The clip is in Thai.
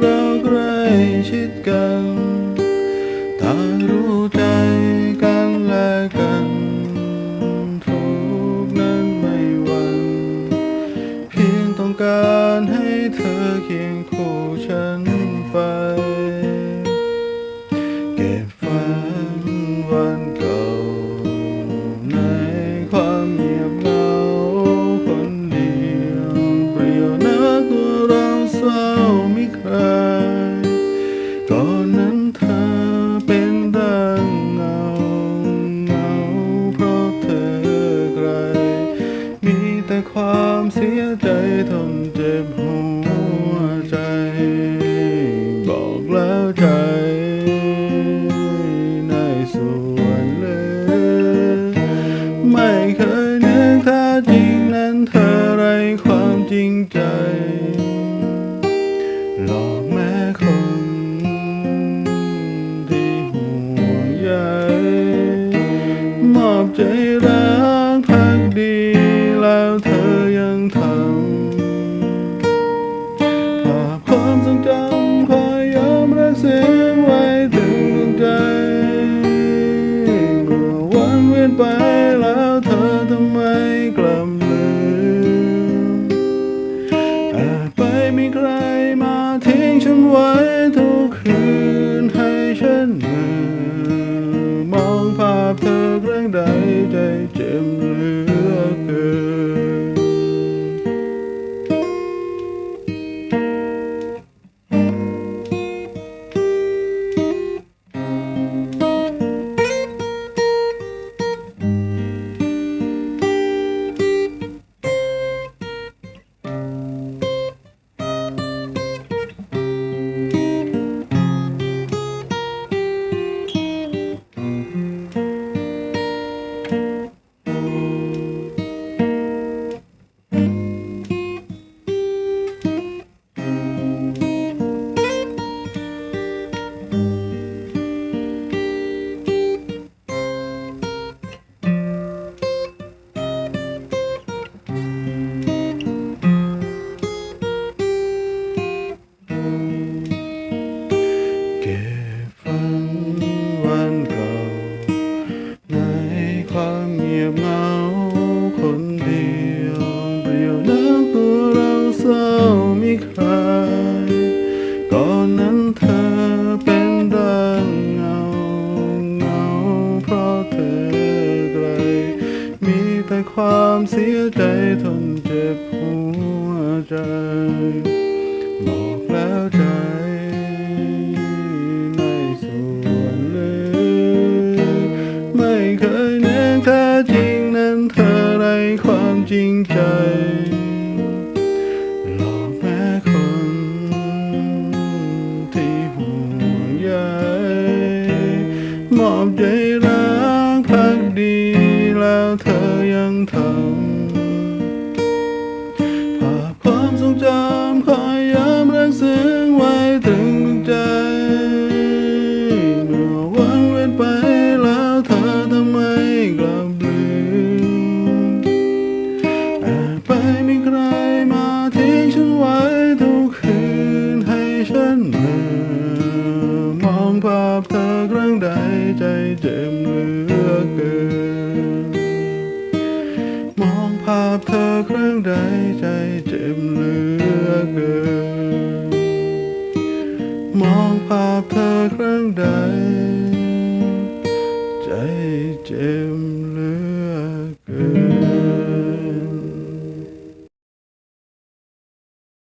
เราใกล้ชิดกันต่างรู้ใจกันและกันทุกนั้นไม่หวั่นเพียงต้องการให้เธอเคียงคู่ฉันไป เก็บฝันวัน เศร้าไม่เคยก่อนนั้นเธอเป็นดังเงาเงาเพราะเธอไกล มีแต่ความเสียใจทนเจ็บหัวใจ บอกแล้วใจในส่วนลึกไม่เคยนึกถ้าจริงนั้นเธอไรความจริงใจ วั ใคร ก่อนนั้นเธอเป็นดังเงาเงาเพราะเธอไกล มีแต่ความเสียใจทนเจ็บหัวใจ บอกแล้วใจในส่วนลึกไม่เคยนึกถ้จริงนั้นเธอไรความจริงใจ มอบใจรักพักดีแล้วเธอยังทำภาพความทรงจำคอยย้ำรักซึ้งไว้ตรึงดวงใจ เมื่อวันเวียนไปแล้วเธอทำไมกลับลืมอาจไปมีใครมาทิ้งฉันไว้ทุกคืนให้ฉันเมื่อมองภาพเธอ ใดใจเจ็บเหลือเกิน มองภาพเธอครั้งใดใจเจ็บเหลือเกิน มองภาพเธอครั้งใด